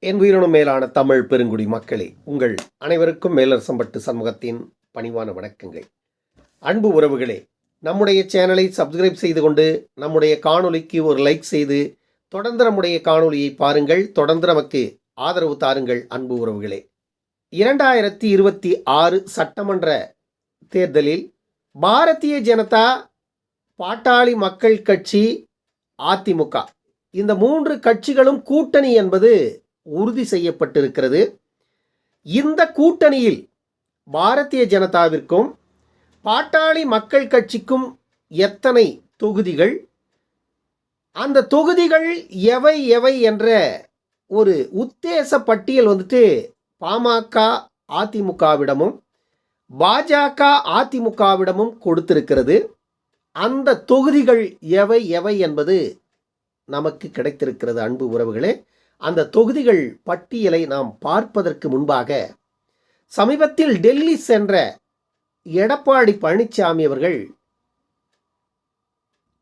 என் உயிரினும் மேலான தமிழ் பெருங்குடி மக்களே உங்கள் அனைவருக்கும் மேலரசம்பட்டு சமூகத்தின் பணிவான வணக்கங்கள். அன்பு உறவுகளே நம்முடைய சேனலை சப்ஸ்கிரைப் செய்து கொண்டு நம்முடைய காணொளிக்கு ஒரு லைக் செய்து தொடர்ந்து நம்முடைய காணொலியை பாருங்கள் தொடர்ந்து நமக்கு ஆதரவு தாருங்கள் அன்பு உறவுகளே. இரண்டாயிரத்தி இருபத்தி ஆறு சட்டமன்ற தேர்தலில் பாரதிய ஜனதா பாட்டாளி மக்கள் கட்சி அதிமுக. இந்த மூன்று கட்சிகளும் கூட்டணி என்பது உறுதி செய்யப்பட்டிருக்கிறது. இந்த கூட்டணியில் பாரதிய ஜனதாவிற்கும் பாட்டாளி மக்கள் கட்சிக்கும் எத்தனை தொகுதிகள்? அந்த தொகுதிகள் எவை எவை என்ற ஒரு உத்தேச பட்டியல் வந்துட்டு பாமக அதிமுகவிடமும் பாஜக அதிமுகவிடமும் கொடுத்திருக்கிறது. அந்த தொகுதிகள் எவை எவை என்பது நமக்கு கிடைத்திருக்கிறது அன்பு உறவுகளே. அந்த தொகுதிகள் பட்டியலை நாம் பார்ப்பதற்கு முன்பாக சமீபத்தில் டெல்லி சென்ற எடப்பாடி பழனிசாமி அவர்கள்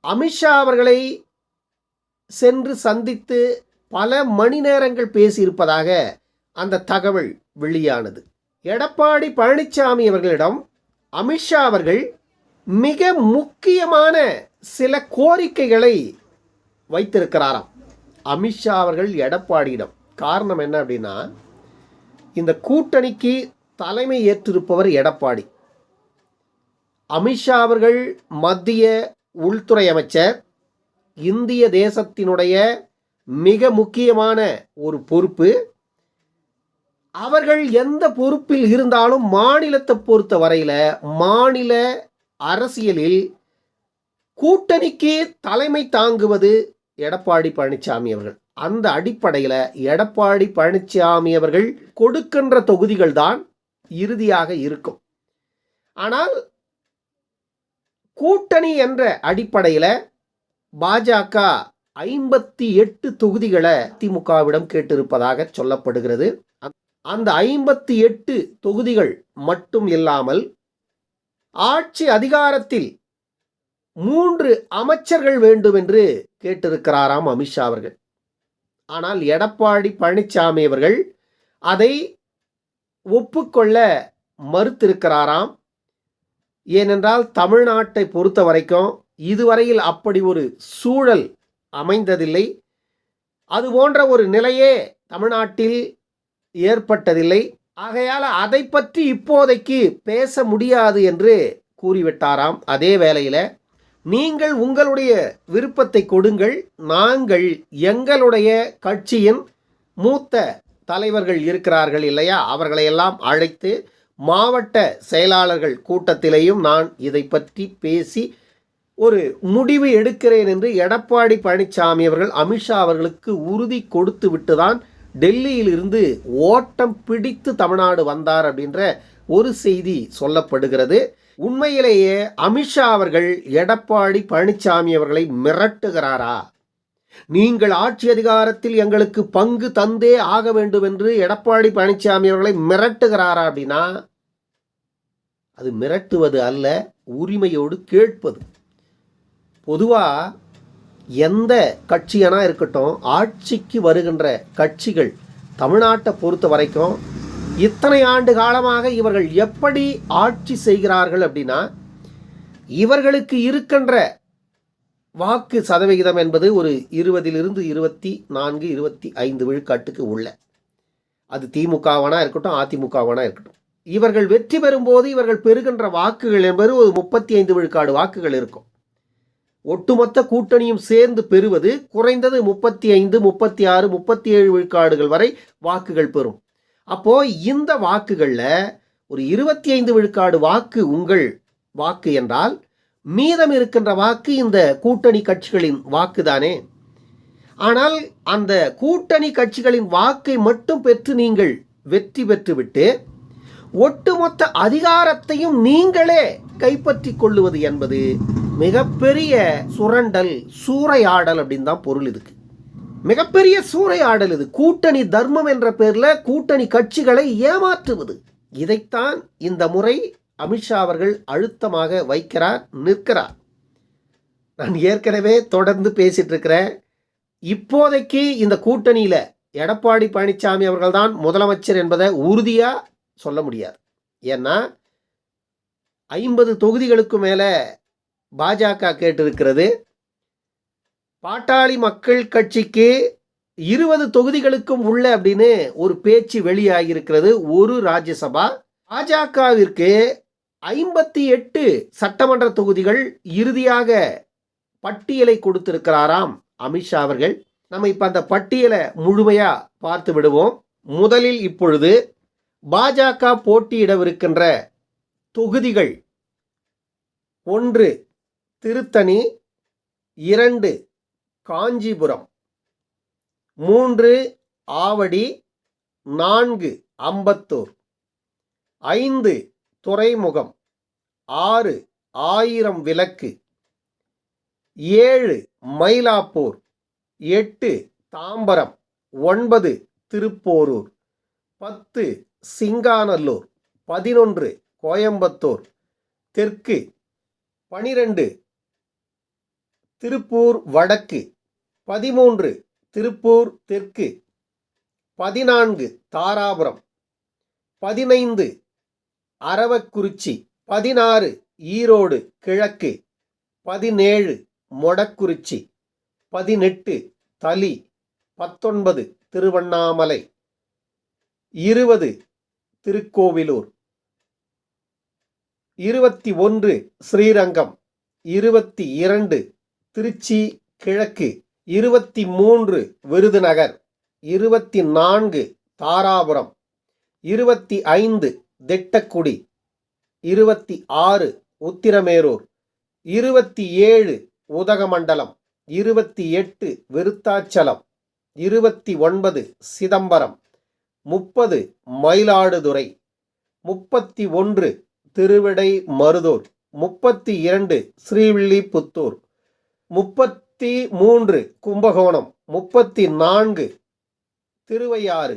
அமித்ஷா அவர்களை சென்று சந்தித்து பல மணி நேரங்கள் பேசியிருப்பதாக அந்த தகவல் வெளியானது. எடப்பாடி பழனிசாமி அவர்களிடம் அமித்ஷா அவர்கள் மிக முக்கியமான சில கோரிக்கைகளை வைத்திருக்கிறாராம். அமித்ஷா அவர்கள் எடப்பாடியிடம். காரணம் என்ன அப்படின்னா இந்த கூட்டணிக்கு தலைமை ஏற்றிருப்பவர் எடப்பாடி. அமித்ஷா அவர்கள் மத்திய உள்துறை அமைச்சர் இந்திய தேசத்தினுடைய மிக முக்கியமான ஒரு பொறுப்பு. அவர்கள் எந்த பொறுப்பில் இருந்தாலும் மாநிலத்தை பொறுத்த வரையில் மாநில அரசியலில் கூட்டணிக்கு தலைமை தாங்குவது எடப்பாடி பழனிசாமி அவர்கள். அந்த அடிப்படையில் எடப்பாடி பழனிசாமி அவர்கள் கொடுக்கின்ற தொகுதிகள் தான் இறுதியாக இருக்கும். ஆனால் கூட்டணி என்ற அடிப்படையில் பாஜக ஐம்பத்தி எட்டு தொகுதிகளை திமுகவிடம் கேட்டிருப்பதாக சொல்லப்படுகிறது. அந்த ஐம்பத்தி எட்டு தொகுதிகள் மட்டும் இல்லாமல் ஆட்சி அதிகாரத்தில் மூன்று அமைச்சர்கள் வேண்டும் என்று கேட்டிருக்கிறாராம் அமித்ஷா அவர்கள். ஆனால் எடப்பாடி பழனிசாமி அவர்கள் அதை ஒப்புக்கொள்ள மறுத்திருக்கிறாராம். ஏனென்றால் தமிழ்நாட்டை பொறுத்த வரைக்கும் இதுவரையில் அப்படி ஒரு சூழல் அமைந்ததில்லை. அது போன்ற ஒரு நிலையே தமிழ்நாட்டில் ஏற்பட்டதில்லை. ஆகையால் அதை பற்றி இப்போதைக்கு பேச முடியாது என்று கூறிவிட்டாராம். அதே வேளையில் நீங்கள் உங்களுடைய விருப்பத்தை கொடுங்கள். நாங்கள் எங்களுடைய கட்சியின் மூத்த தலைவர்கள் இருக்கிறார்கள் இல்லையா? அவர்களையெல்லாம் அழைத்து மாவட்ட செயலாளர்கள் கூட்டத்திலேயும் நான் இதை பற்றி பேசி ஒரு முடிவு எடுக்கிறேன் என்று எடப்பாடி பழனிசாமி அவர்கள் அமித்ஷா அவர்களுக்கு உறுதி கொடுத்து விட்டுதான் டெல்லியில் இருந்து ஓட்டம் பிடித்து தமிழ்நாடு வந்தார் அப்படின்ற ஒரு செய்தி சொல்லப்படுகிறது. உண்மையிலேயே அமித்ஷா அவர்கள் எடப்பாடி பழனிசாமி அவர்களை மிரட்டுகிறாரா? நீங்கள் ஆட்சி அதிகாரத்தில் எங்களுக்கு பங்கு தந்தே ஆக வேண்டும் என்று எடப்பாடி பழனிசாமி அவர்களை மிரட்டுகிறாரா அப்படின்னா அது மிரட்டுவது அல்ல உரிமையோடு கேட்பது. பொதுவாக எந்த கட்சியனா இருக்கட்டும் ஆட்சிக்கு வருகின்ற கட்சிகள் தமிழ்நாட்டை பொறுத்த வரைக்கும் இத்தனை ஆண்டு காலமாக இவர்கள் எப்படி ஆட்சி செய்கிறார்கள் அப்படின்னா இவர்களுக்கு இருக்கின்ற வாக்கு சதவிகிதம் என்பது ஒரு இருபதிலிருந்து இருபத்தி நான்கு இருபத்தி ஐந்து விழுக்காட்டுக்கு உள்ள. அது திமுகவானா இருக்கட்டும் அதிமுகவானா இருக்கட்டும். இவர்கள் வெற்றி பெறும்போது இவர்கள் பெறுகின்ற வாக்குகள் என்பது ஒரு முப்பத்தி ஐந்து விழுக்காடு வாக்குகள் இருக்கும். ஒட்டுமொத்த கூட்டணியும் சேர்ந்து பெறுவது குறைந்தது முப்பத்தி ஐந்து முப்பத்தி ஆறு முப்பத்தி ஏழு விழுக்காடுகள் வரை வாக்குகள் பெறும். அப்போ இந்த வாக்குகளில் ஒரு இருபத்தி ஐந்து விழுக்காடு வாக்கு உங்கள் வாக்கு என்றால் மீதம் இருக்கின்ற வாக்கு இந்த கூட்டணி கட்சிகளின் வாக்கு தானே ஆனால் அந்த கூட்டணி கட்சிகளின் வாக்கை மட்டும் பெற்று நீங்கள் வெற்றி பெற்றுவிட்டு ஒட்டுமொத்த அதிகாரத்தையும் நீங்களே கைப்பற்றி கொள்ளுவது என்பது மிகப்பெரிய சுரண்டல் சூறையாடல் அப்படின்னு தான் பொருள் இதுக்கு. மிகப்பெரிய சூறையாடல் இது. கூட்டணி தர்மம் என்ற பேரில் கூட்டணி கட்சிகளை ஏமாற்றுவது. இதைத்தான் இந்த முறை அமித்ஷா அவர்கள் அழுத்தமாக வைக்கிறார் நிற்கிறார். நான் ஏற்கனவே தொடர்ந்து பேசிட்டு இருக்கிறேன். இப்போதைக்கு இந்த கூட்டணியில் எடப்பாடி பழனிசாமி அவர்கள்தான் முதலமைச்சர் என்பதை உறுதியாக சொல்ல முடியாது. ஏன்னா ஐம்பது தொகுதிகளுக்கு மேலே பாஜக கேட்டிருக்கிறது. பாட்டாளி மக்கள் கட்சிக்கு இருபது தொகுதிகளுக்கும் உள்ள அப்படின்னு ஒரு பேச்சு வெளியாகியிருக்கிறது ஒரு ராஜ்யசபா. பாஜகவிற்கு ஐம்பத்தி எட்டு சட்டமன்ற தொகுதிகள் இறுதியாக பட்டியலை கொடுத்திருக்கிறாராம் அமித்ஷா அவர்கள். நம்ம இப்போ அந்த பட்டியலை முழுமையாக பார்த்து விடுவோம். முதலில் இப்பொழுது பாஜக போட்டியிடவிருக்கின்ற தொகுதிகள் ஒன்று திருத்தணி இரண்டு காஞ்சிபுரம். மூன்று ஆவடி நான்கு அம்பத்தூர். ஐந்து துறைமுகம். ஆறு ஆயிரம் விளக்கு. ஏழு மயிலாப்பூர். எட்டு தாம்பரம். ஒன்பது திருப்போரூர். பத்து சிங்கானல்லூர் பதினொன்று கோயம்புத்தூர். தெற்கு பனிரெண்டு திருப்பூர் வடக்கு. பதிமூன்று திருப்பூர் தெற்கு. பதினான்கு தாராபுரம். பதினைந்து அரவக்குறிச்சி. பதினாறு ஈரோடு கிழக்கு. பதினேழு மொடக்குறிச்சி. பதினெட்டு தலி. பத்தொன்பது திருவண்ணாமலை. இருபது திருக்கோவிலூர். இருபத்தி ஒன்று ஸ்ரீரங்கம். இருபத்தி இரண்டு திருச்சி கிழக்கு. இருபத்தி மூன்று விருதுநகர் இருபத்தி நான்கு தாராபுரம் இருபத்தி ஐந்து திட்டக்குடி இருபத்தி ஆறு உத்திரமேரூர் இருபத்தி ஏழு உதகமண்டலம் இருபத்தி எட்டு விருத்தாச்சலம் இருபத்தி ஒன்பது சிதம்பரம் முப்பது மயிலாடுதுறை முப்பத்தி ஒன்று திருவிடை மருதூர் முப்பத்தி இரண்டு ஸ்ரீவில்லிபுத்தூர் முப்பத்தி மூன்று கும்பகோணம் முப்பத்தி நான்கு திருவையாறு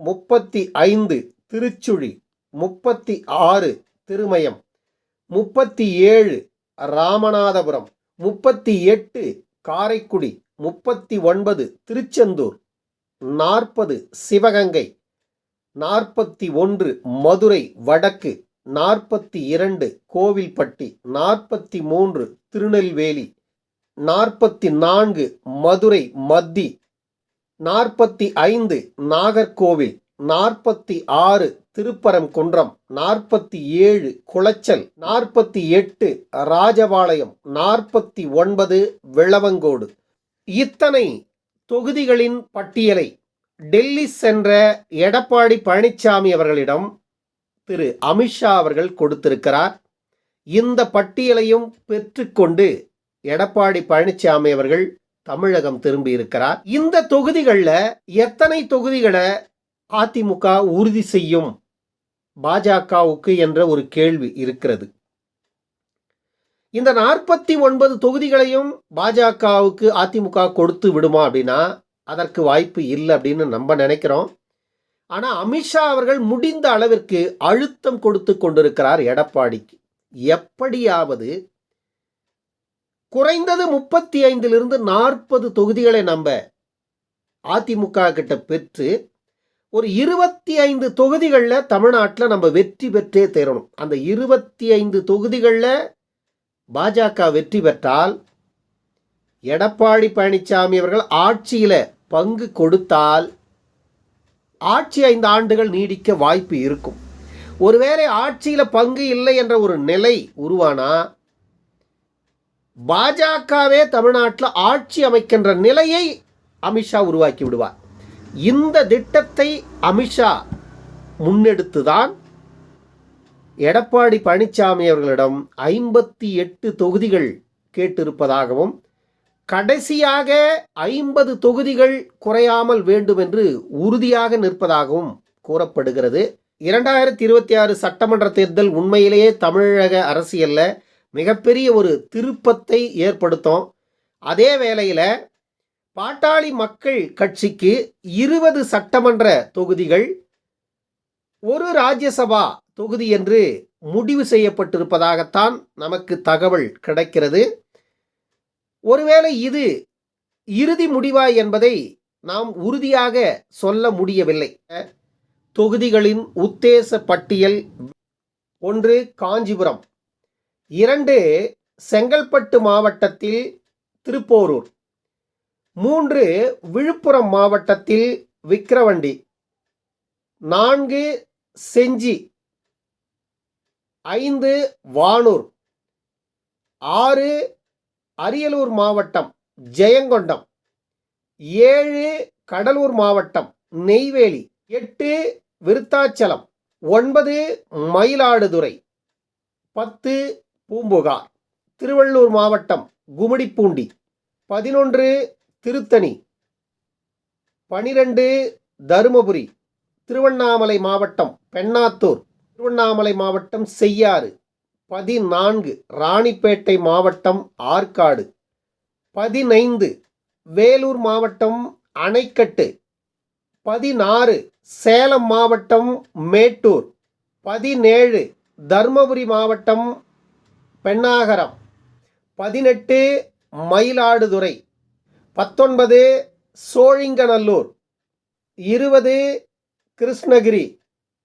முப்பத்தி ஐந்து திருச்சுழி முப்பத்தி ஆறு திருமயம் முப்பத்தி ஏழு ராமநாதபுரம் முப்பத்தி எட்டு காரைக்குடி முப்பத்தி ஒன்பது திருச்செந்தூர் நாற்பது சிவகங்கை நாற்பத்தி ஒன்று மதுரை வடக்கு நாற்பத்தி இரண்டு கோவில்பட்டி நாற்பத்தி மூன்று திருநெல்வேலி. நாற்பத்தி நான்கு மதுரை மத்தி நாற்பத்தி ஐந்து நாகர்கோவில் நாற்பத்தி ஆறு திருப்பரங்குன்றம் நாற்பத்தி ஏழு குளச்சல் நாற்பத்தி எட்டு ராஜபாளையம் நாற்பத்தி ஒன்பது விளவங்கோடு. இத்தனை தொகுதிகளின் பட்டியலை டெல்லி சென்ற எடப்பாடி பழனிசாமி அவர்களிடம் திரு அமித்ஷா அவர்கள் கொடுத்திருக்கிறார். இந்த பட்டியலையும் பெற்றுக்கொண்டு எடப்பாடி பழனிசாமி அவர்கள் தமிழகம் திரும்பி இருக்கிறார் இந்த தொகுதிகளில் எத்தனை தொகுதிகளை அதிமுக உறுதி செய்யும் பாஜகவுக்கு என்ற ஒரு கேள்வி இருக்கிறது. இந்த நாற்பத்தி ஒன்பது தொகுதிகளையும் பாஜகவுக்கு அதிமுக கொடுத்து விடுமா அப்படின்னா அதற்கு வாய்ப்பு இல்லை அப்படின்னு நம்ம நினைக்கிறோம். ஆனால் அமித்ஷா அவர்கள் முடிந்த அளவிற்கு அழுத்தம் கொடுத்து கொண்டிருக்கிறார் எடப்பாடிக்கு. எப்படியாவது குறைந்தது முப்பத்தி ஐந்திலிருந்து நாற்பது தொகுதிகளை நம்ம அதிமுக கிட்ட பெற்று ஒரு இருபத்தி ஐந்து தொகுதிகளில் தமிழ்நாட்டில் நம்ம வெற்றி பெற்றே தேரணும். அந்த இருபத்தி ஐந்து தொகுதிகளில் பாஜக வெற்றி பெற்றால் எடப்பாடி பழனிசாமி அவர்கள் ஆட்சியில் பங்கு கொடுத்தால் ஆட்சி ஐந்து ஆண்டுகள் நீடிக்க வாய்ப்பு இருக்கும். ஒருவேளை ஆட்சியில் பங்கு இல்லை என்ற ஒரு நிலை உருவானா பாஜகவே தமிழ்நாட்டில் ஆட்சி அமைக்கின்ற நிலையை அமித்ஷா உருவாக்கி விடுவார். இந்த திட்டத்தை அமித்ஷா முன்னெடுத்துதான் எடப்பாடி பழனிசாமி அவர்களிடம் ஐம்பத்தி எட்டு தொகுதிகள் கேட்டிருப்பதாகவும் கடைசியாக ஐம்பது தொகுதிகள் குறையாமல் வேண்டும் என்று உறுதியாக நிற்பதாகவும் கூறப்படுகிறது. இரண்டாயிரத்தி இருபத்தி ஆறு சட்டமன்ற தேர்தல் உண்மையிலேயே தமிழக அரசியலில் மிகப்பெரிய ஒரு திருப்பத்தை ஏற்படுத்தும். அதே வேளையில் பாட்டாளி மக்கள் கட்சிக்கு இருபது சட்டமன்ற தொகுதிகள் ஒரு ராஜ்யசபா தொகுதி என்று முடிவு செய்யப்பட்டிருப்பதாகத்தான் நமக்கு தகவல் கிடைக்கிறது. ஒருவேளை இது இறுதி முடிவா என்பதை நாம் உறுதியாக சொல்ல முடியவில்லை. தொகுதிகளின் உத்தேச பட்டியல் ஒன்று காஞ்சிபுரம். இரண்டு செங்கல்பட்டு மாவட்டத்தில் திருப்போரூர். மூன்று விழுப்புரம் மாவட்டத்தில் விக்கிரவண்டி. நான்கு செஞ்சி. ஐந்து வானூர். ஆறு அரியலூர் மாவட்டம் ஜெயங்கொண்டம். ஏழு கடலூர் மாவட்டம் நெய்வேலி. எட்டு விருத்தாச்சலம். ஒன்பது மயிலாடுதுறை. பத்து பூம்புகார் திருவள்ளூர் மாவட்டம் கும்மிடிப்பூண்டி பதினொன்று திருத்தணி பனிரெண்டு தருமபுரி திருவண்ணாமலை மாவட்டம் பெண்ணாத்தூர் திருவண்ணாமலை மாவட்டம் செய்யாறு பதினான்கு ராணிப்பேட்டை மாவட்டம் ஆற்காடு பதினைந்து வேலூர் மாவட்டம் அணைக்கட்டு பதினாறு சேலம் மாவட்டம் மேட்டூர் பதினேழு தர்மபுரி மாவட்டம் பெண்ணாகரம். பதினெட்டு மயிலாடுதுறை. பத்தொன்பது சோழிங்கநல்லூர். இருபது கிருஷ்ணகிரி.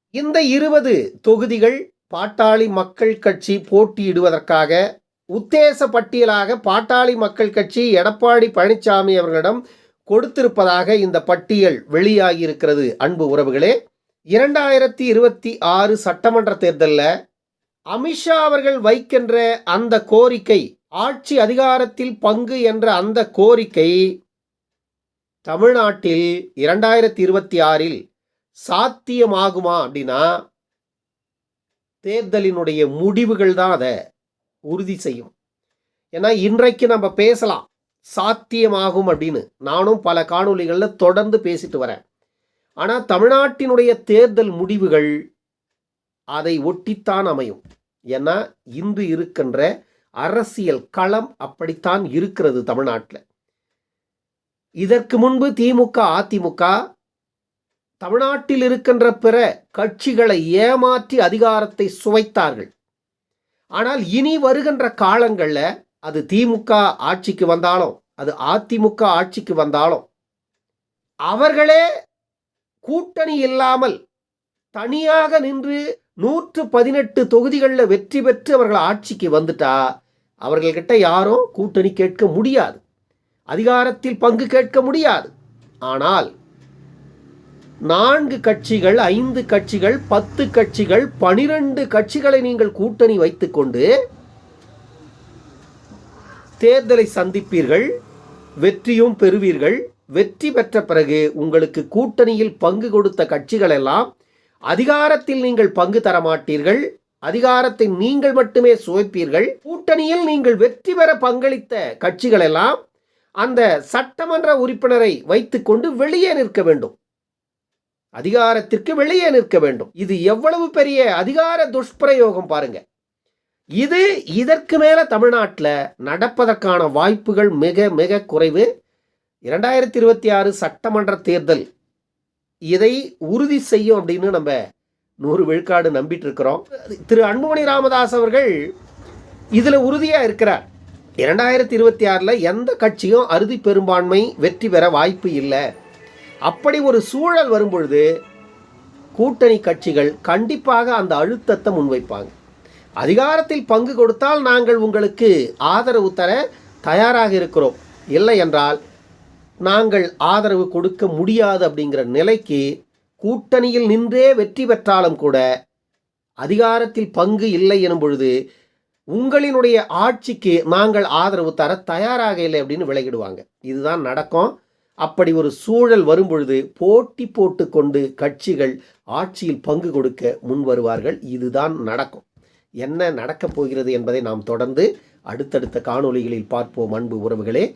இந்த இருபது தொகுதிகள் பாட்டாளி மக்கள் கட்சி போட்டியிடுவதற்காக உத்தேச பட்டியலாக பாட்டாளி மக்கள் கட்சி எடப்பாடி பழனிசாமி அவர்களிடம் கொடுத்திருப்பதாக இந்த பட்டியல் வெளியாகியிருக்கிறது. அன்பு உறவுகளே இரண்டாயிரத்தி இருபத்தி ஆறு சட்டமன்ற தேர்தலில் அமித்ஷா அவர்கள் வைக்கின்ற அந்த கோரிக்கை ஆட்சி அதிகாரத்தில் பங்கு என்ற அந்த கோரிக்கை தமிழ்நாட்டில் இரண்டாயிரத்தி இருபத்தி ஆறில் சாத்தியமாகுமா அப்படின்னா தேர்தலினுடைய முடிவுகள் தான் அதை உறுதி செய்யும். ஏன்னா இன்றைக்கு நம்ம பேசலாம் சாத்தியமாகும் அப்படின்னு. நானும் பல காணொளிகளில் தொடர்ந்து பேசிட்டு வரேன். ஆனால் தமிழ்நாட்டினுடைய தேர்தல் முடிவுகள் அதை ஒட்டித்தான் அமையும். ஏன்னா இன்று இருக்கின்ற அரசியல் களம் அப்படித்தான் இருக்கிறது தமிழ்நாட்டில். இதற்கு முன்பு திமுக அதிமுக தமிழ்நாட்டில் இருக்கின்ற பிற கட்சிகளை ஏமாற்றி அதிகாரத்தை சுவைத்தார்கள். ஆனால் இனி வருகின்ற காலங்களில் அது திமுக ஆட்சிக்கு வந்தாலும் அது அதிமுக ஆட்சிக்கு வந்தாலும் அவர்களே கூட்டணி இல்லாமல் தனியாக நின்று நூற்று பதினெட்டு தொகுதிகளில் வெற்றி பெற்று அவர்கள் ஆட்சிக்கு வந்துட்டா அவர்கள்கிட்ட யாரும் கூட்டணி கேட்க முடியாது. அதிகாரத்தில் பங்கு கேட்க முடியாது. ஆனால் நான்கு கட்சிகள் ஐந்து கட்சிகள் பத்து கட்சிகள் பனிரெண்டு கட்சிகளை நீங்கள் கூட்டணி வைத்துக்கொண்டு தேர்தலை சந்திப்பீர்கள் வெற்றியும் பெறுவீர்கள். வெற்றி பெற்ற பிறகு உங்களுக்கு கூட்டணியில் பங்கு கொடுத்த கட்சிகள் எல்லாம் அதிகாரத்தில் நீங்கள் பங்கு தர மாட்டீர்கள் அதிகாரத்தை நீங்கள் மட்டுமே சுவைப்பீர்கள் கூட்டணியில் நீங்கள் வெற்றி பெற பங்களித்த கட்சிகள் எல்லாம் அந்த சட்டமன்ற உறுப்பினரை வைத்துக்கொண்டு வெளியே நிற்க வேண்டும். அதிகாரத்திற்கு வெளியே நிற்க வேண்டும். இது எவ்வளவு பெரிய அதிகார துஷ்பிரயோகம் பாருங்க. இது இதற்கு மேல தமிழ்நாட்டில் நடப்பதற்கான வாய்ப்புகள் மிக மிக குறைவு. இரண்டாயிரத்தி இருபத்தி ஆறு சட்டமன்ற தேர்தல் இதை உறுதி செய்யும் அப்படின்னு நம்ம நூறு விழுக்காடு நம்பிட்டு இருக்கிறோம் திரு அன்புமணி ராமதாஸ் அவர்கள் இதில் உறுதியாக இருக்கிறார். இரண்டாயிரத்தி இருபத்தி ஆறில் எந்த கட்சியும் அறுதி பெரும்பான்மை வெற்றி பெற வாய்ப்பு இல்லை. அப்படி ஒரு சூழல் வரும்பொழுது கூட்டணி கட்சிகள் கண்டிப்பாக அந்த அழுத்தத்தை முன்வைப்பாங்க. அதிகாரத்தில் பங்கு கொடுத்தால் நாங்கள் உங்களுக்கு ஆதரவு தர தயாராக இருக்கிறோம். இல்லை என்றால் நாங்கள் ஆதரவு கொடுக்க முடியாது அப்படிங்கிற நிலைக்கு கூட்டணியில் நின்றே வெற்றி பெற்றாலும் கூட அதிகாரத்தில் பங்கு இல்லை எனும் பொழுது உங்களினுடைய ஆட்சிக்கு நாங்கள் ஆதரவு தர தயாராக இல்லை அப்படின்னு விலகிடுவாங்க. இதுதான் நடக்கும். அப்படி ஒரு சூழல் வரும்பொழுது போட்டி போட்டு கொண்டு கட்சிகள் ஆட்சியில் பங்கு கொடுக்க முன் வருவார்கள். இதுதான் நடக்கும். என்ன நடக்கப் போகிறது என்பதை நாம் தொடர்ந்து அடுத்தடுத்த காணொளிகளில் பார்ப்போம். அன்பு உறவுகளே.